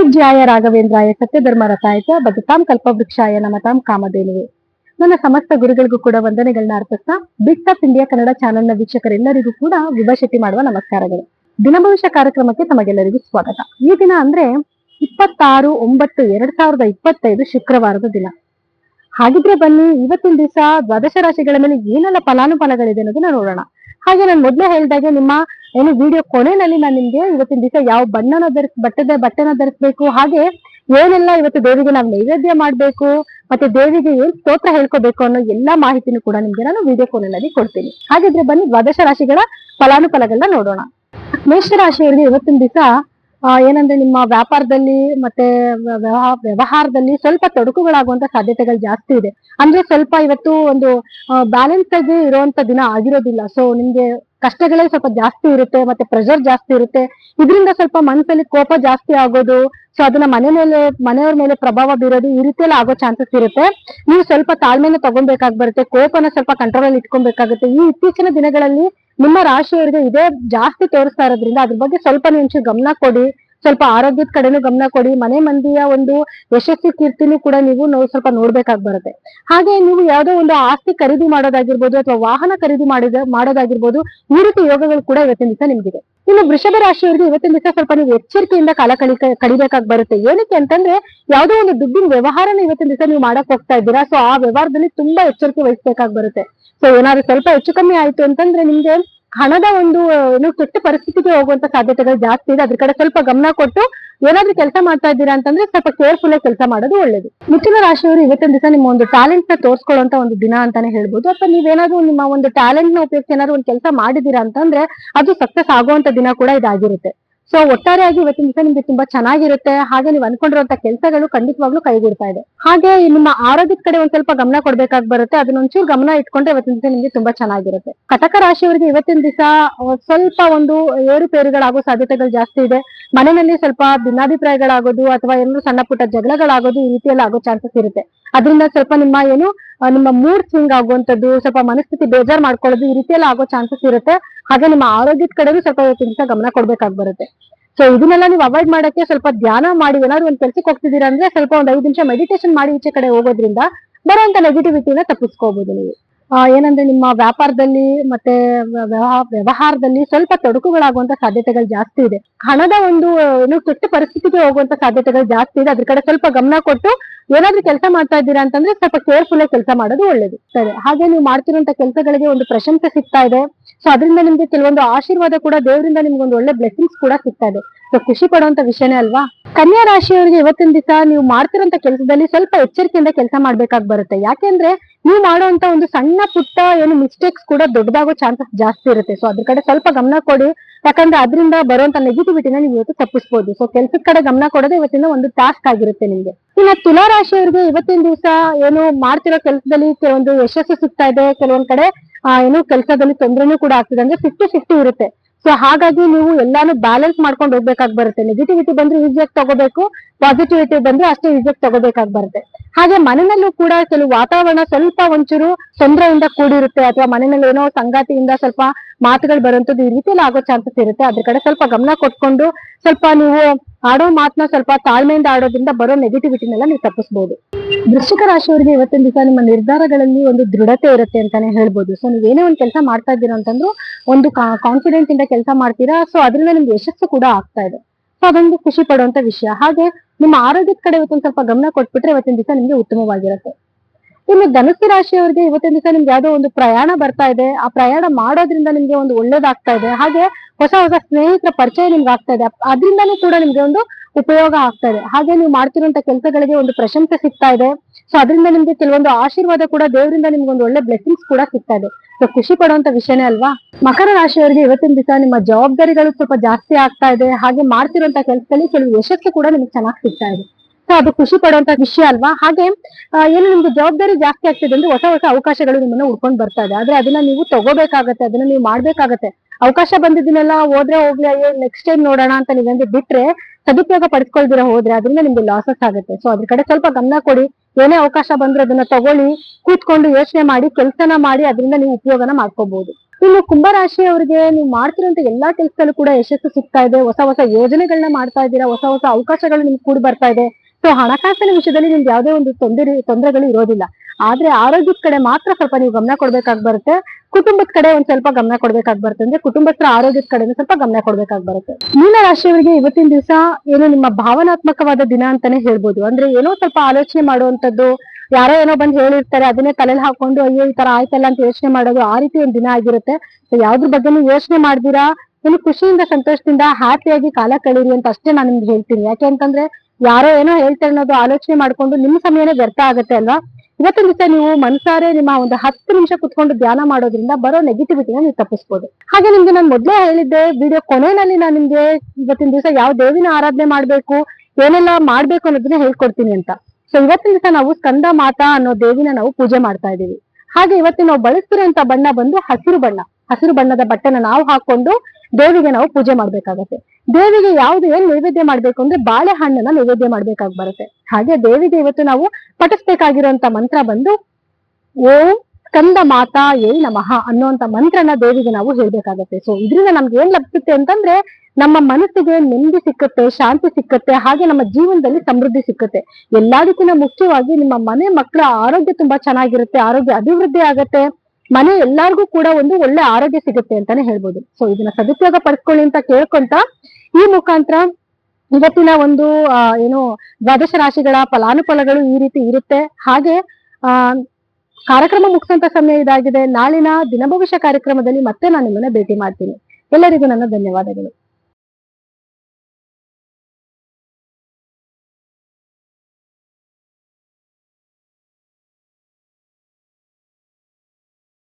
ಪೂಜ್ಯಾಯ ರಾಘವೇಂದ್ರಾಯ ಸತ್ಯಧರ್ಮ ರಥಾಯತ ಬದುಕಾಂ ಕಲ್ಪವೃಕ್ಷಾಯ ನಮತಾಂ ಕಾಮಧೇನುವೆ. ನನ್ನ ಸಮಸ್ತ ಗುರುಗಳಿಗೂ ಕೂಡ ವಂದನೆಗಳನ್ನ ಅರ್ಪಿಸ್ತಾ ಬಿಟ್ ಆಫ್ ಇಂಡಿಯಾ ಕನ್ನಡ ಚಾನೆಲ್ನ ವೀಕ್ಷಕರೆಲ್ಲರಿಗೂ ಕೂಡ ವಿಭಶತಿ ಮಾಡುವ ನಮಸ್ಕಾರಗಳು. ದಿನಭವಿಷ್ಯ ಕಾರ್ಯಕ್ರಮಕ್ಕೆ ತಮಗೆಲ್ಲರಿಗೂ ಸ್ವಾಗತ. ಈ ದಿನ ಅಂದ್ರೆ ಇಪ್ಪತ್ತಾರು ಒಂಬತ್ತು ಎರಡ್ ಸಾವಿರದ ಇಪ್ಪತ್ತೈದು ಶುಕ್ರವಾರದ ದಿನ. ಹಾಗಿದ್ರೆ ಬನ್ನಿ, ಇವತ್ತಿನ ದಿವಸ ದ್ವಾದಶ ರಾಶಿಗಳ ಮೇಲೆ ಏನೆಲ್ಲ ಫಲಾನುಫಲಗಳಿದೆ ಅನ್ನೋದನ್ನ ನೋಡೋಣ. ಹಾಗೆ ನಾನು ಮೊದ್ಲೇ ಹೇಳಿದಾಗೆ ನಿಮ್ಮ ಏನು ವಿಡಿಯೋ ಕೊನೆಯಲ್ಲಿ ನಾನು ನಿಮ್ಗೆ ಇವತ್ತಿನ ದಿವಸ ಯಾವ ಬಣ್ಣನ ಧರಿಸ್, ಬಟ್ಟದ, ಬಟ್ಟೆನ ಧರಿಸ್ಬೇಕು, ಹಾಗೆ ಏನೆಲ್ಲ ಇವತ್ತು ದೇವಿಗೆ ನಾವು ನೈವೇದ್ಯ ಮಾಡ್ಬೇಕು, ಮತ್ತೆ ದೇವಿಗೆ ಏನ್ ಸ್ತೋತ್ರ ಹೇಳ್ಕೋಬೇಕು ಅನ್ನೋ ಎಲ್ಲಾ ಮಾಹಿತಿನೂ ಕೂಡ ನಿಮ್ಗೆ ನಾನು ವಿಡಿಯೋ ಕೊನೆಯಲ್ಲಿ ಕೊಡ್ತೀನಿ. ಹಾಗಿದ್ರೆ ಬನ್ನಿ ದ್ವಾದಶ ರಾಶಿಗಳ ಫಲಾನುಫಲಗಳನ್ನ ನೋಡೋಣ. ಮೇಷರಾಶಿಯವರಿಗೆ ಇವತ್ತಿನ ದಿವಸ ಏನಂದ್ರೆ ನಿಮ್ಮ ವ್ಯಾಪಾರದಲ್ಲಿ ಮತ್ತೆ ವ್ಯವಹ- ವ್ಯವಹಾರದಲ್ಲಿ ಸ್ವಲ್ಪ ತೊಡಕುಗಳಾಗುವಂತ ಸಾಧ್ಯತೆಗಳು ಜಾಸ್ತಿ ಇದೆ. ಅಂದ್ರೆ ಸ್ವಲ್ಪ ಇವತ್ತು ಒಂದು ಬ್ಯಾಲೆನ್ಸ್ ಆಗಿ ಇರುವಂತ ದಿನ ಆಗಿರೋದಿಲ್ಲ. ಸೊ ನಿಮ್ಗೆ ಕಷ್ಟಗಳೇ ಸ್ವಲ್ಪ ಜಾಸ್ತಿ ಇರುತ್ತೆ, ಮತ್ತೆ ಪ್ರೆಷರ್ ಜಾಸ್ತಿ ಇರುತ್ತೆ. ಇದರಿಂದ ಸ್ವಲ್ಪ ಮನಸ್ಸಲ್ಲಿ ಕೋಪ ಜಾಸ್ತಿ ಆಗೋದು ಸೊ ಅದನ್ನ ಮನೆ ಮೇಲೆ, ಮನೆಯವ್ರ ಮೇಲೆ ಪ್ರಭಾವ ಬೀರೋದು ಈ ರೀತಿಯೆಲ್ಲ ಆಗೋ ಚಾನ್ಸಸ್ ಇರುತ್ತೆ. ನೀವು ಸ್ವಲ್ಪ ತಾಳ್ಮೆನ ತಗೊಬೇಕಾಗಿ ಬರುತ್ತೆ ಕೋಪನ ಸ್ವಲ್ಪ ಕಂಟ್ರೋಲ್ ಅಲ್ಲಿ ಇಟ್ಕೊಬೇಕಾಗುತ್ತೆ. ಈ ಇತ್ತೀಚಿನ ದಿನಗಳಲ್ಲಿ ನಿಮ್ಮ ರಾಶಿಯವರಿಗೆ ಇದೇ ಜಾಸ್ತಿ ತೋರಿಸ್ತಾ ಇರೋದ್ರಿಂದ ಅದ್ರ ಬಗ್ಗೆ ಸ್ವಲ್ಪ ನಿಮಿಷ ಗಮನ ಕೊಡಿ. ಸ್ವಲ್ಪ ಆರೋಗ್ಯದ ಕಡೆನೂ ಗಮನ ಕೊಡಿ. ಮನೆ ಮಂದಿಯ ಒಂದು ಯಶಸ್ವಿ ಕೀರ್ತಿನೂ ಕೂಡ ನೀವು ನಾವು ಸ್ವಲ್ಪ ನೋಡ್ಬೇಕಾಗ್ ಬರುತ್ತೆ. ಹಾಗೆ ನೀವು ಯಾವ್ದೋ ಒಂದು ಆಸ್ತಿ ಖರೀದಿ ಮಾಡೋದಾಗಿರ್ಬೋದು ಅಥವಾ ವಾಹನ ಖರೀದಿ ಮಾಡಿದ ಮಾಡೋದಾಗಿರ್ಬೋದು ಈ ರೀತಿ ಯೋಗಗಳು ಕೂಡ ಇವತ್ತಿನ ದಿವಸ ನಿಮ್ಗಿದೆ. ಇನ್ನು ವೃಷಭ ರಾಶಿಯವರಿಗೆ ಇವತ್ತಿನ ದಿವಸ ಸ್ವಲ್ಪ ನೀವು ಎಚ್ಚರಿಕೆಯಿಂದ ಕಾಲ ಕಳಿ ಬರುತ್ತೆ. ಏನಕ್ಕೆ ಅಂತಂದ್ರೆ ಯಾವ್ದೋ ಒಂದು ದುಡ್ಡಿನ ವ್ಯವಹಾರನ ಇವತ್ತಿನ ದಿವಸ ನೀವು ಮಾಡಕ್ ಹೋಗ್ತಾ ಇದ್ದೀರಾ. ಸೊ ಆ ವ್ಯವಹಾರದಲ್ಲಿ ತುಂಬಾ ಎಚ್ಚರಿಕೆ ವಹಿಸ್ಬೇಕಾಗಿ ಬರುತ್ತೆ. ಸೊ ಏನಾದ್ರು ಸ್ವಲ್ಪ ಹೆಚ್ಚು ಕಮ್ಮಿ ಆಯ್ತು ಅಂತಂದ್ರೆ ನಿಮ್ಗೆ ಹಣದ ಒಂದು ಏನು ಕೆಟ್ಟ ಪರಿಸ್ಥಿತಿಗೆ ಹೋಗುವಂತ ಸಾಧ್ಯತೆಗಳು ಜಾಸ್ತಿ ಇದೆ. ಅದ್ರ ಕಡೆ ಸ್ವಲ್ಪ ಗಮನ ಕೊಟ್ಟು ಏನಾದ್ರೂ ಕೆಲಸ ಮಾಡ್ತಾ ಇದ್ದೀರಾ ಅಂತಂದ್ರೆ ಸ್ವಲ್ಪ ಕೇರ್ಫುಲ್ ಆಗಿ ಕೆಲಸ ಮಾಡೋದು ಒಳ್ಳೇದು. ಮಿಥುನ ರಾಶಿಯವರು ಇವತ್ತಿನ ದಿವಸ ನಿಮ್ಮ ಒಂದು ಟ್ಯಾಲೆಂಟ್ನ ತೋರಿಸ್ಕೊಳ್ಳುವಂತ ಒಂದು ದಿನ ಅಂತಾನೆ ಹೇಳ್ಬೋದು. ಅಥವಾ ನೀವೇನಾದ್ರೂ ನಿಮ್ಮ ಒಂದು ಟ್ಯಾಲೆಂಟ್ನ ಉಪಯೋಗಿಸಿ ಏನಾದ್ರು ಒಂದು ಕೆಲಸ ಮಾಡಿದೀರಾ ಅಂತಂದ್ರೆ ಅದು ಸಕ್ಸಸ್ ಆಗುವಂತ ದಿನ ಕೂಡ ಇದಾಗಿರುತ್ತೆ. ಸೊ ಒಟ್ಟಾರೆಯಾಗಿ ಇವತ್ತಿನ ದಿವಸ ನಿಮ್ಗೆ ತುಂಬಾ ಚೆನ್ನಾಗಿರುತ್ತೆ. ಹಾಗೆ ನೀವು ಅನ್ಕೊಂಡಿರುವಂತ ಕೆಲಸಗಳು ಖಂಡಿತವಾಗ್ಲೂ ಕೈಗೂಡ್ತಾ ಇದೆ. ಹಾಗೆ ನಿಮ್ಮ ಆರೋಗ್ಯದ ಕಡೆ ಒಂದ್ ಸ್ವಲ್ಪ ಗಮನ ಕೊಡ್ಬೇಕಾಗಿ ಬರುತ್ತೆ. ಅದನ್ನ ಒಂಚೂರು ಗಮನ ಇಟ್ಕೊಂಡ್ರೆ ಇವತ್ತಿನ ದಿವಸ ನಿಮ್ಗೆ ತುಂಬಾ ಚೆನ್ನಾಗಿರುತ್ತೆ. ಕಟಕ ರಾಶಿಯವರಿಗೆ ಇವತ್ತಿನ ದಿವಸ ಸ್ವಲ್ಪ ಒಂದು ಏರುಪೇರುಗಳಾಗೋ ಸಾಧ್ಯತೆಗಳು ಜಾಸ್ತಿ ಇದೆ. ಮನೆಯಲ್ಲಿ ಸ್ವಲ್ಪ ಭಿನ್ನಾಭಿಪ್ರಾಯಗಳಾಗೋದು ಅಥವಾ ಏನಾದ್ರು ಸಣ್ಣ ಪುಟ್ಟ ಜಗಳಗಳಾಗೋದು ಈ ರೀತಿಯಲ್ಲಿ ಆಗೋ ಚಾನ್ಸಸ್ ಇರುತ್ತೆ. ಅದರಿಂದ ಸ್ವಲ್ಪ ನಿಮ್ಮ ಏನು ನಿಮ್ಮ ಮೂಡ್ ಸ್ವಿಂಗ್ ಆಗುವಂತದ್ದು ಸ್ವಲ್ಪ ಮನಸ್ಥಿತಿ ಬೇಜಾರ್ ಮಾಡ್ಕೊಳ್ಳೋದು ಈ ರೀತಿಯಲ್ಲಿ ಆಗೋ ಚಾನ್ಸಸ್ ಇರುತ್ತೆ. ಹಾಗೆ ನಿಮ್ಮ ಆರೋಗ್ಯದ ಕಡೆನೂ ಸ್ವಲ್ಪ ಗಮನ ಕೊಡ್ಬೇಕಾಗಿ ಬರುತ್ತೆ. ಸೊ ಇದನ್ನೆಲ್ಲ ನೀವು ಅವಾಯ್ಡ್ ಮಾಡಕ್ಕೆ ಸ್ವಲ್ಪ ಧ್ಯಾನ ಮಾಡಿ, ಏನಾದ್ರು ಒಂದ್ ಕೆಲ್ಸಕ್ಕೆ ಹೋಗ್ತಿದ್ದೀರಾ ಅಂದ್ರೆ ಸ್ವಲ್ಪ ಒಂದ್ ಐದು ನಿಮಿಷ ಮೆಡಿಟೇಷನ್ ಮಾಡಿ ಈಚೆ ಕಡೆ ಹೋಗೋದ್ರಿಂದ ಬರುವಂತ ನೆಗೆಟಿವಿಟಿನ ತಪ್ಪಿಸ್ಕೋಬಹುದು ನೀವು. ಏನಂದ್ರೆ ನಿಮ್ಮ ವ್ಯಾಪಾರದಲ್ಲಿ ಮತ್ತೆ ವ್ಯ- ವ್ಯವಹಾರದಲ್ಲಿ ಸ್ವಲ್ಪ ತೊಡಕುಗಳಾಗುವಂತ ಸಾಧ್ಯತೆಗಳು ಜಾಸ್ತಿ ಇದೆ. ಹಣದ ಒಂದು ಏನು ಕೆಟ್ಟ ಪರಿಸ್ಥಿತಿಗೆ ಹೋಗುವಂತ ಸಾಧ್ಯತೆಗಳು ಜಾಸ್ತಿ ಇದೆ. ಅದ್ರ ಕಡೆ ಸ್ವಲ್ಪ ಗಮನ ಕೊಟ್ಟು ಏನಾದ್ರೂ ಕೆಲಸ ಮಾಡ್ತಾ ಇದ್ದೀರಾ ಅಂತಂದ್ರೆ ಸ್ವಲ್ಪ ಕೇರ್ಫುಲ್ ಆಗಿ ಕೆಲಸ ಮಾಡೋದು ಒಳ್ಳೇದು. ಸರಿ, ಹಾಗೆ ನೀವು ಮಾಡ್ತಿರುವಂತ ಕೆಲಸಗಳಿಗೆ ಒಂದು ಪ್ರಶಂಸೆ ಸಿಗ್ತಾ ಇದೆ. ಸೊ ಅದರಿಂದ ನಿಮ್ಗೆ ಕೆಲವೊಂದು ಆಶೀರ್ವಾದ ಕೂಡ ದೇವರಿಂದ ನಿಮ್ಗೆ ಒಂದು ಒಳ್ಳೆ ಬ್ಲೆಸಿಂಗ್ಸ್ ಕೂಡ ಸಿಗ್ತಾ ಇದೆ ಸೊ ಖುಷಿ ಪಡುವಂತ ವಿಷಯನೇ ಅಲ್ವಾ? ಕನ್ಯಾ ರಾಶಿಯವರಿಗೆ ಇವತ್ತಿನ ದಿವಸ ನೀವು ಮಾಡ್ತಿರೋಂತ ಕೆಲಸದಲ್ಲಿ ಸ್ವಲ್ಪ ಎಚ್ಚರಿಕೆಯಿಂದ ಕೆಲಸ ಮಾಡ್ಬೇಕಾಗಿ ಬರುತ್ತೆ. ಯಾಕೆಂದ್ರೆ ನೀವು ಮಾಡುವಂತ ಒಂದು ಸಣ್ಣ ಪುಟ್ಟ ಏನು ಮಿಸ್ಟೇಕ್ಸ್ ಕೂಡ ದೊಡ್ಡದಾಗೋ ಚಾನ್ಸಸ್ ಜಾಸ್ತಿ ಇರುತ್ತೆ. ಸೊ ಅದ್ರ ಕಡೆ ಸ್ವಲ್ಪ ಗಮನ ಕೊಡಿ. ಯಾಕಂದ್ರೆ ಅದರಿಂದ ಬರುವಂತ ನೆಗೆಟಿವಿಟಿನ ನೀವು ಇವತ್ತು ತಪ್ಪಿಸ್ಬೋದು. ಸೊ ಕೆಲ್ಸದ ಕಡೆ ಗಮನ ಕೊಡೋದೇ ಇವತ್ತಿನ ಒಂದು ಟಾಸ್ಕ್ ಆಗಿರುತ್ತೆ ನಿಮ್ಗೆ. ಇನ್ನ ತುಲಾ ರಾಶಿಯವರಿಗೆ ಇವತ್ತಿನ ದಿವಸ ಏನು ಮಾಡ್ತಿರೋ ಕೆಲಸದಲ್ಲಿ ಕೆಲವೊಂದು ಯಶಸ್ಸು ಸಿಗ್ತಾ ಇದೆ. ಕೆಲವೊಂದ್ ಕಡೆ ಏನು ಕೆಲಸದಲ್ಲಿ ತೊಂದರೆನೂ ಕೂಡ ಆಗ್ತದೆ. ಅಂದ್ರೆ ಫಿಫ್ಟಿ ಫಿಫ್ಟಿ ಇರುತ್ತೆ. ಸೊ ಹಾಗಾಗಿ ನೀವು ಎಲ್ಲಾನು ಬ್ಯಾಲೆನ್ಸ್ ಮಾಡ್ಕೊಂಡು ಹೋಗ್ಬೇಕಾಗಿ ಬರುತ್ತೆ. ನೆಗೆಟಿವಿಟಿ ಬಂದ್ರೆ ಈಸಿಯಾಗಿ ತಗೋಬೇಕು. ಪಾಸಿಟಿವಿಟಿ ಬಂದ್ರೆ ಅಷ್ಟೇ ಈಸಿಯಾಗಿ ತಗೋಬೇಕಾಗಿ ಬರುತ್ತೆ. ಹಾಗೆ ಮನೆಯಲ್ಲೂ ಕೂಡ ಕೆಲವು ವಾತಾವರಣ ಸ್ವಲ್ಪ ಒಂಚೂರು ತೊಂದರೆಯಿಂದ ಕೂಡಿರುತ್ತೆ ಅಥವಾ ಮನೆಯಲ್ಲಿ ಏನೋ ಸಂಗಾತಿಯಿಂದ ಸ್ವಲ್ಪ ಮಾತುಗಳು ಬರುವಂತದ್ದು ಈ ರೀತಿಯಲ್ಲಿ ಆಗೋ ಚಾನ್ಸಸ್ ಇರುತ್ತೆ. ಅದ್ರ ಕಡೆ ಸ್ವಲ್ಪ ಗಮನ ಕೊಟ್ಕೊಂಡು ಸ್ವಲ್ಪ ನೀವು ಆಡೋ ಮಾತನ್ನ ಸ್ವಲ್ಪ ತಾಳ್ಮೆಯಿಂದ ಆಡೋದ್ರಿಂದ ಬರೋ ನೆಗೆಟಿವಿಟಿನೆಲ್ಲ ನೀವು ತಪ್ಪಿಸ್ಬೋದು. ವೃಶ್ಚಿಕ ರಾಶಿಯವರಿಗೆ ಇವತ್ತಿನ ದಿವಸ ನಿಮ್ಮ ನಿರ್ಧಾರಗಳಲ್ಲಿ ಒಂದು ದೃಢತೆ ಇರುತ್ತೆ ಅಂತಾನೆ ಹೇಳ್ಬೋದು. ಸೊ ನೀವೇನೇ ಒಂದು ಕೆಲಸ ಮಾಡ್ತಾ ಇದ್ದೀರಾ ಅಂತಂದ್ರು ಒಂದು ಕಾನ್ಫಿಡೆಂಟ್ ಇಂದ ಕೆಲಸ ಮಾಡ್ತೀರಾ. ಸೊ ಅದರಿಂದ ನಿಮ್ಗೆ ಯಶಸ್ಸು ಕೂಡ ಆಗ್ತಾ ಇದೆ. ಸೊ ಅದೊಂದು ಖುಷಿ ಪಡುವಂತ ವಿಷಯ. ಹಾಗೆ ನಿಮ್ಮ ಆರೋಗ್ಯದ ಕಡೆ ಇವತ್ತೊಂದು ಸ್ವಲ್ಪ ಗಮನ ಕೊಟ್ಬಿಟ್ರೆ ಇವತ್ತಿನ ದಿವಸ ನಿಮ್ಗೆ ಉತ್ತಮವಾಗಿರುತ್ತೆ. ಇನ್ನು ಧನುಸ್ಸು ರಾಶಿಯವರಿಗೆ ಇವತ್ತಿನ ದಿವಸ ನಿಮ್ಗೆ ಯಾವ್ದೋ ಒಂದು ಪ್ರಯಾಣ ಬರ್ತಾ ಇದೆ. ಆ ಪ್ರಯಾಣ ಮಾಡೋದ್ರಿಂದ ನಿಮ್ಗೆ ಒಂದು ಒಳ್ಳೇದಾಗ್ತಾ ಇದೆ. ಹಾಗೆ ಹೊಸ ಹೊಸ ಸ್ನೇಹಿತರ ಪರಿಚಯ ನಿಮ್ಗೆ ಆಗ್ತಾ ಇದೆ. ಅದ್ರಿಂದಾನೂ ಕೂಡ ನಿಮ್ಗೆ ಒಂದು ಉಪಯೋಗ ಆಗ್ತಾ ಇದೆ. ಹಾಗೆ ನೀವು ಮಾಡ್ತಿರುವಂತ ಕೆಲಸಗಳಿಗೆ ಒಂದು ಪ್ರಶಂಸೆ ಸಿಗ್ತಾ ಇದೆ. ಸೊ ಅದರಿಂದ ನಿಮ್ಗೆ ಕೆಲವೊಂದು ಆಶೀರ್ವಾದ ಕೂಡ ದೇವರಿಂದ ನಿಮ್ಗೆ ಒಂದು ಒಳ್ಳೆ ಬ್ಲೆಸಿಂಗ್ಸ್ ಕೂಡ ಸಿಗ್ತಾ ಇದೆ. ಸೊ ಖುಷಿ ಪಡುವಂತ ವಿಷಯನೇ ಅಲ್ವಾ? ಮಕರ ರಾಶಿಯವರಿಗೆ ಇವತ್ತಿನ ದಿವಸ ನಿಮ್ಮ ಜವಾಬ್ದಾರಿಗಳು ಸ್ವಲ್ಪ ಜಾಸ್ತಿ ಆಗ್ತಾ ಇದೆ. ಹಾಗೆ ಮಾಡ್ತಿರುವಂತ ಕೆಲಸದಲ್ಲಿ ಕೆಲವು ಯಶಸ್ಸು ಕೂಡ ನಿಮ್ಗೆ ಚೆನ್ನಾಗಿ ಸಿಗ್ತಾ ಇದೆ. ಸೊ ಅದು ಖುಷಿ ಪಡುವಂತ ವಿಷಯ ಅಲ್ವಾ? ಹಾಗೆ ಏನು ನಿಮ್ಗೆ ಜವಾಬ್ದಾರಿ ಜಾಸ್ತಿ ಆಗ್ತಿದೆ ಅಂದ್ರೆ ಹೊಸ ಹೊಸ ಅವಕಾಶಗಳು ನಿಮ್ಮನ್ನ ಉಡ್ಕೊಂಡು ಬರ್ತಾ ಇದೆ. ಆದ್ರೆ ಅದನ್ನ ನೀವು ತಗೋಬೇಕಾಗತ್ತೆ. ಅದನ್ನ ನೀವು ಮಾಡ್ಬೇಕಾಗತ್ತೆ. ಅವಕಾಶ ಬಂದಿದ್ದನ್ನೆಲ್ಲ ಹೋದ್ರೆ ಹೋಗ್ಲಿ, ಅಯ್ಯೋ ನೆಕ್ಸ್ಟ್ ಟೈಮ್ ನೋಡೋಣ ಅಂತ ನೀವಂದ್ರೆ ಬಿಟ್ರೆ ಸದುಪಯೋಗ ಪಡಿಸ್ಕೊಳ್ದಿರ ಹೋದ್ರೆ ಅದರಿಂದ ನಿಮ್ಗೆ ಲಾಸಸ್ ಆಗುತ್ತೆ. ಸೊ ಅದ್ರ ಕಡೆ ಸ್ವಲ್ಪ ಗಮನ ಕೊಡಿ. ಏನೇ ಅವಕಾಶ ಬಂದ್ರೆ ಅದನ್ನ ತಗೊಳ್ಳಿ, ಕೂತ್ಕೊಂಡು ಯೋಚನೆ ಮಾಡಿ, ಕೆಲಸನ ಮಾಡಿ, ಅದರಿಂದ ನೀವು ಉಪಯೋಗನ ಮಾಡ್ಕೋಬಹುದು ಇನ್ನು ಕುಂಭರಾಶಿಯವರಿಗೆ ನೀವು ಮಾಡ್ತಿರೋಂತ ಎಲ್ಲಾ ಕೆಲಸದಲ್ಲೂ ಕೂಡ ಯಶಸ್ಸು ಸಿಗ್ತಾ ಇದೆ. ಹೊಸ ಹೊಸ ಯೋಜನೆಗಳನ್ನ ಮಾಡ್ತಾ ಇದ್ದೀರಾ, ಹೊಸ ಹೊಸ ಅವಕಾಶಗಳು ನಿಮ್ಗೆ ಕೂಡಿ ಬರ್ತಾ ಇದೆ. ಸೊ ಹಣಕಾಸಿನ ವಿಷಯದಲ್ಲಿ ನಿಮ್ಗೆ ಯಾವುದೇ ಒಂದು ತೊಂದರೆ, ತೊಂದರೆಗಳು ಇರೋದಿಲ್ಲ. ಆದ್ರೆ ಆರೋಗ್ಯದ ಕಡೆ ಮಾತ್ರ ಸ್ವಲ್ಪ ನೀವು ಗಮನ ಕೊಡ್ಬೇಕಾಗಿ ಬರುತ್ತೆ. ಕುಟುಂಬದ ಕಡೆ ಒಂದ್ ಸ್ವಲ್ಪ ಗಮನ ಕೊಡ್ಬೇಕಾಗಿ ಬರುತ್ತೆ. ಅಂದ್ರೆ ಕುಟುಂಬಸ್ಥರ ಆರೋಗ್ಯದ ಕಡೆ ಸ್ವಲ್ಪ ಗಮನ ಕೊಡ್ಬೇಕಾಗಿ ಬರುತ್ತೆ. ಮೀನ ರಾಶಿಯವರಿಗೆ ಇವತ್ತಿನ ದಿವಸ ಏನು ನಿಮ್ಮ ಭಾವನಾತ್ಮಕವಾದ ದಿನ ಅಂತಾನೆ ಹೇಳ್ಬೋದು. ಅಂದ್ರೆ ಏನೋ ಸ್ವಲ್ಪ ಆಲೋಚನೆ ಮಾಡುವಂತದ್ದು ಯಾರೋ ಏನೋ ಬಂದು ಹೇಳಿರ್ತಾರೆ, ಅದನ್ನೇ ತಲೆಲಿ ಹಾಕೊಂಡು, ಅಯ್ಯೋ, ಈ ತರ ಆಯ್ತಲ್ಲ ಅಂತ ಯೋಚನೆ ಮಾಡೋದು ಆ ರೀತಿ ಒಂದ್ ದಿನ ಆಗಿರುತ್ತೆ. ಯಾವ್ದ್ರ ಬಗ್ಗೆನೂ ಯೋಚನೆ ಮಾಡ್ದಿರಾ? ನೀವು ಖುಷಿಯಿಂದ, ಸಂತೋಷದಿಂದ ಹ್ಯಾಪಿಯಾಗಿ ಕಾಲ ಕಳೀರಿ ಅಂತ ಅಷ್ಟೇ ನಾನು ನಿಮ್ಗೆ ಹೇಳ್ತೀನಿ. ಯಾಕೆ ಅಂತಂದ್ರೆ ಯಾರೋ ಏನೋ ಹೇಳ್ತಾರೆ ಅನ್ನೋದು ಆಲೋಚನೆ ಮಾಡ್ಕೊಂಡು ನಿಮ್ಮ ಸಮಯನೇ ವ್ಯರ್ಥ ಆಗುತ್ತೆ ಅಲ್ವಾ? ಇವತ್ತಿನ ದಿವಸ ನೀವು ಮನಸಾರೆ ನಿಮ್ಮ ಒಂದು ಹತ್ತು ನಿಮಿಷ ಕುತ್ಕೊಂಡು ಧ್ಯಾನ ಮಾಡೋದ್ರಿಂದ ಬರೋ ನೆಗೆಟಿವಿಟಿನ ನೀವು ತಪ್ಪಿಸ್ಬೋದು. ಹಾಗೆ ನಿಮ್ಗೆ ನಾನು ಮೊದಲೇ ಹೇಳಿದ್ದೆ ವಿಡಿಯೋ ಕೊನೆಯಲ್ಲಿ ನಾನು ನಿಮ್ಗೆ ಇವತ್ತಿನ ದಿವಸ ಯಾವ ದೇವಿನ ಆರಾಧನೆ ಮಾಡ್ಬೇಕು, ಏನೆಲ್ಲ ಮಾಡ್ಬೇಕು ಅನ್ನೋದನ್ನ ಹೇಳ್ಕೊಡ್ತೀನಿ ಅಂತ. ಸೊ ಇವತ್ತಿನ ದಿವಸ ನಾವು ಸ್ಕಂದ ಮಾತಾ ಅನ್ನೋ ದೇವಿನ ನಾವು ಪೂಜೆ ಮಾಡ್ತಾ ಇದೀವಿ ಹಾಗೆ ಇವತ್ತಿನ ನಾವು ಬಳಸ್ತಿರೋಂತ ಬಣ್ಣ ಬಂದು ಹಸಿರು ಬಣ್ಣ. ಹಸಿರು ಬಣ್ಣದ ಬಟ್ಟೆನ ನಾವು ಹಾಕೊಂಡು ದೇವಿಗೆ ನಾವು ಪೂಜೆ ಮಾಡ್ಬೇಕಾಗತ್ತೆ. ದೇವಿಗೆ ಯಾವ್ದು ಏನ್ ನೈವೇದ್ಯ ಮಾಡ್ಬೇಕು ಅಂದ್ರೆ ಬಾಳೆಹಣ್ಣನ್ನ ನೈವೇದ್ಯ ಮಾಡ್ಬೇಕಾಗಿ ಬರುತ್ತೆ. ಹಾಗೆ ದೇವಿಗೆ ಇವತ್ತು ನಾವು ಪಠಿಸ್ಬೇಕಾಗಿರುವಂತ ಮಂತ್ರ ಬಂದು ಓಂ ಸ್ಕಂದ ಮಾತಾ ಏ ನಮಃ ಅನ್ನುವಂತ ಮಂತ್ರನ ದೇವಿಗೆ ನಾವು ಹೇಳ್ಬೇಕಾಗತ್ತೆ. ಸೊ ಇದರಿಂದ ನಮ್ಗೆ ಏನ್ ಲಭಿಸುತ್ತೆ ಅಂತಂದ್ರೆ ನಮ್ಮ ಮನಸ್ಸಿಗೆ ನೆಮ್ಮದಿ ಸಿಕ್ಕತ್ತೆ, ಶಾಂತಿ ಸಿಕ್ಕತ್ತೆ, ಹಾಗೆ ನಮ್ಮ ಜೀವನದಲ್ಲಿ ಸಮೃದ್ಧಿ ಸಿಕ್ಕತ್ತೆ. ಎಲ್ಲದಕ್ಕಿಂತ ಮುಖ್ಯವಾಗಿ ನಿಮ್ಮ ಮನೆ ಮಕ್ಕಳ ಆರೋಗ್ಯ ತುಂಬಾ ಚೆನ್ನಾಗಿರುತ್ತೆ, ಆರೋಗ್ಯ ಅಭಿವೃದ್ಧಿ ಆಗತ್ತೆ. ಮನೆ ಎಲ್ಲಾರ್ಗೂ ಕೂಡ ಒಂದು ಒಳ್ಳೆ ಆರೋಗ್ಯ ಸಿಗುತ್ತೆ ಅಂತಾನೆ ಹೇಳ್ಬೋದು. ಸೊ ಇದನ್ನ ಸದುಪಯೋಗ ಪಡಿಸ್ಕೊಳ್ಳಿ ಅಂತ ಕೇಳ್ಕೊಂತ ಈ ಮುಖಾಂತರ ಇವತ್ತಿನ ಒಂದು ಏನು ದ್ವಾದಶ ರಾಶಿಗಳ ಫಲಾನುಫಲಗಳು ಈ ರೀತಿ ಇರುತ್ತೆ. ಹಾಗೆ, ಆ, ಕಾರ್ಯಕ್ರಮ ಮುಗಿಸಂತ ಸಮಯ ಇದಾಗಿದೆ. ನಾಳಿನ ದಿನಭವಿಷ್ಯ ಕಾರ್ಯಕ್ರಮದಲ್ಲಿ ಮತ್ತೆ ನಾನು ನಿಮ್ಮನ್ನ ಭೇಟಿ ಮಾಡ್ತೀನಿ. ಎಲ್ಲರಿಗೂ ನನ್ನ ಧನ್ಯವಾದಗಳು.